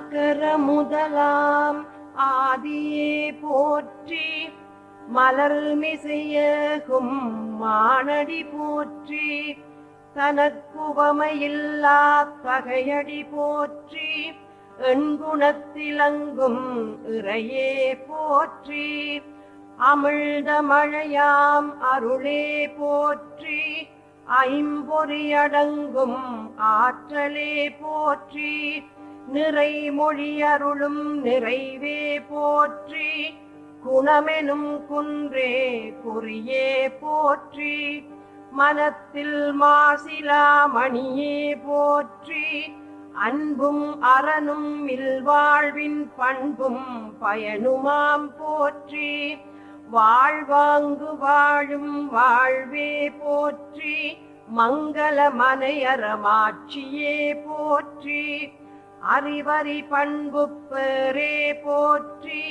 அகர முதலாம் ஆதியே போற்றி மலர் மிசையகும் மானடி போற்றி தனக்குவமையில்லா பகையடி போற்றி எண்குணத்திலங்கும் இறையே போற்றி அமிழ்த மழையாம் அருளே போற்றி ஐம்பொறியடங்கும் ஆற்றலே போற்றி நிறைமொழி அருளும் நிறைவே போற்றி குணமெனும் குன்றே குறியே போற்றி மனத்தில் மாசிலா மணியே போற்றி அன்பும் அறனும் இல்வாழ்வின் பண்பும் பயனுமாம் போற்றி வாழ்வாங்கு வாழும் வாழ்வே போற்றி மங்கள மனையரமாட்சியே போற்றி அறிவறி பண்பு பெறே போற்றி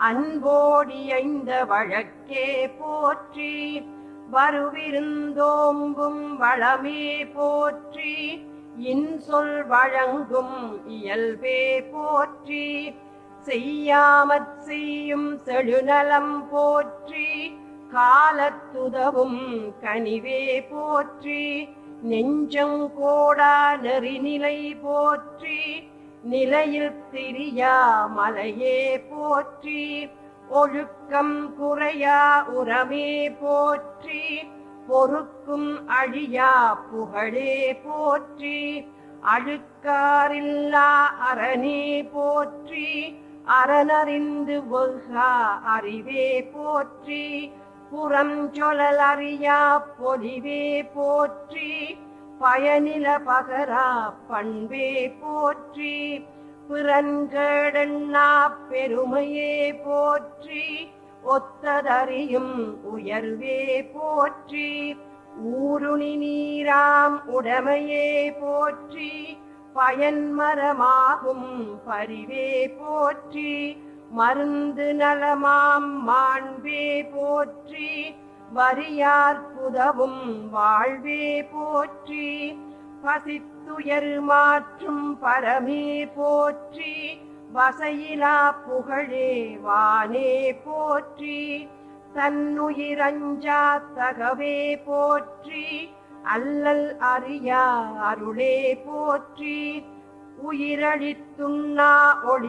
அன்போடி ஐந்த வழக்கே போற்றி வருவிருந்தோம்பும் வளமே போற்றி இன்சொல் வழங்கும் இயல்பே போற்றி செய்யாமற் செய்யும் செழுநலம் போற்றி காலத்துதவும் கனிவே போற்றி நெஞ்சம் கோடா நெறிநிலை போற்றி நிலையில் திரியா மலையே போற்றி ஒழுக்கம் குறையா உரமே போற்றி பொறுக்கும் அழியா புகழே போற்றி அழுக்காரில்லா அரணே போற்றி அரணறிந்து ஒல்கா அறிவே போற்றி புறம் சொலல் அறியா பொலிவே போற்றி பயனில பகரா பண்பே போற்றி பிறன்கேடண்ணா பெருமையே போற்றி ஒத்ததறியும் உயர்வே போற்றி ஊருணி நீராம் உடமையே போற்றி பயன்மரமாகும் பரிவே போற்றி மருந்து நலமாம் மாண்பே போற்றி வரியார்ப்புதவும் வாழ்வே போற்றி பசித்துயர் மாற்றும் பரமே போற்றி வசையிலா புகழே வானே போற்றி தன்னுயிரஞ்சா தகவே போற்றி அல்லல் அறியா அருளே போற்றி உயிரழித்துண்ணா ஒளி